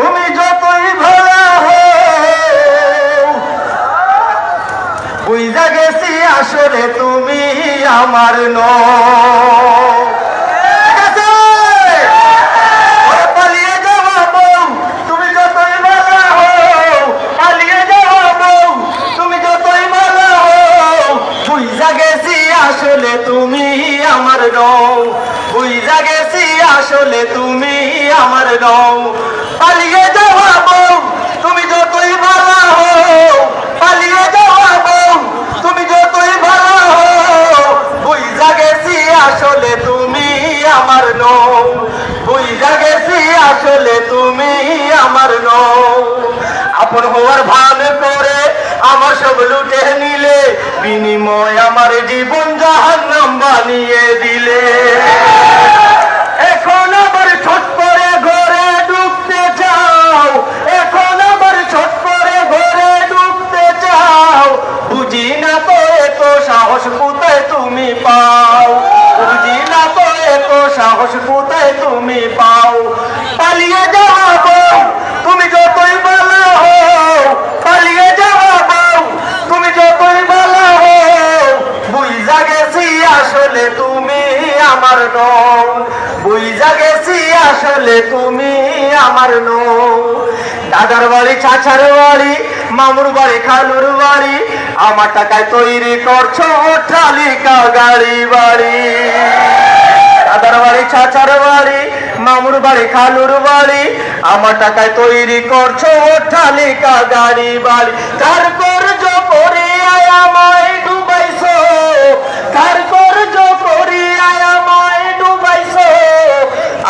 তুমি যতই ভালো বুঝা গেছি আসলে তুমি আমার গেছি আসলে তুমি আমার নও। বুঝা গেছি আসলে তুমি আমার নও। পালিয়ে যাওয়া বউ, তুমি যতই ভালো হও পালিয়ে যাওয়া বউ, তুমি যতই ভালো হও বুঝা গেছি আসলে তুমি আমার নও। বুঝা গেছি আসলে তুমি আমার নও। আপন হওয়ার ভান করে আমার সব লুটে নিলে, বিনিময় আমার জীবন জাহান্নাম বানিয়ে দিলে এখন আবার ছোট করে ঘরে ডুবতে চাও এখন আবার ছোট করে ঘরে ডুবতে চাও বুঝি না তো এত সাহস কোথায় তুমি পাও? বুঝি না তো এত সাহস কোথায় তুমি পাও? পালিয়ে যাওয়া তুমি যতই হও, পালিয়ে যাওয়া তুমি যতই হও। বুঝা গেছি আসলে তুমি আমার নও। বুঝা গেছি আসলে তুমি আমার নও। দাদার বাড়ি, চাচার বাড়ি, মামুর বাড়ি, খালুর বাড়ি আমার টাকায় তৈরি করছ অট্টালিকা, গাড়ি বাড়ি। দাদার বাড়ি, চাচার বাড়ি, মামুর বাড়ি, খালুর বাড়ি। আমার টাকায় তৈরি করছ অট্টালিকা, গাড়ি বাড়ি। কার করজ করিয়ায় আমায় ডুবাইছো? কার করজ করিয়ায় আমায় ডুবাইছো?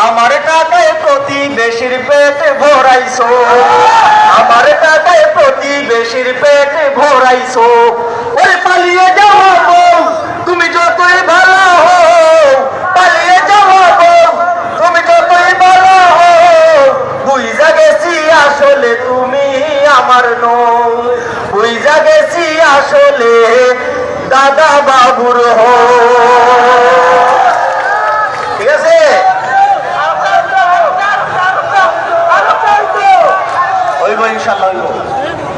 আমার টাকায় প্রতিবেশীর পেট ভরাইছো। আমার টাকায় প্রতিবেশীর পেট ভরাইছো, ওরে পালিয়ে যাওয়া তুমি যতই ভালো পালিয়ে যাওয়া তুমি যতই ভালো হও বুঝা আসলে তুমি আমার নও বুঝা গেছি আসলে দাদা বাবুর হো ঠিক আছে? ইনশাল্লাহ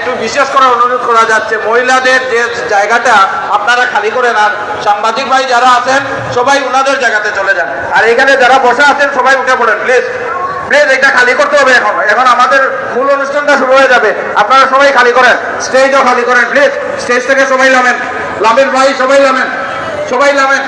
একটু বিশেষ করে অনুরোধ করা যাচ্ছে, মহিলাদের যে জায়গাটা আপনারা খালি করে আর সাংবাদিক ভাই যারা আছেন, সবাই ওনাদের জায়গাতে চলে যান। আর এখানে যারা বসে আছেন, সবাই উঠে পড়েন প্লিজ প্লিজ এটা খালি করতে হবে এখন। এখন আমাদের মূল অনুষ্ঠানটা শুরু হয়ে যাবে। আপনারা সবাই খালি করেন। স্টেজও খালি করেন প্লিজ স্টেজ থেকে সবাই নামেন। লামেন ভাই, সবাই নামেন। সবাই নামেন।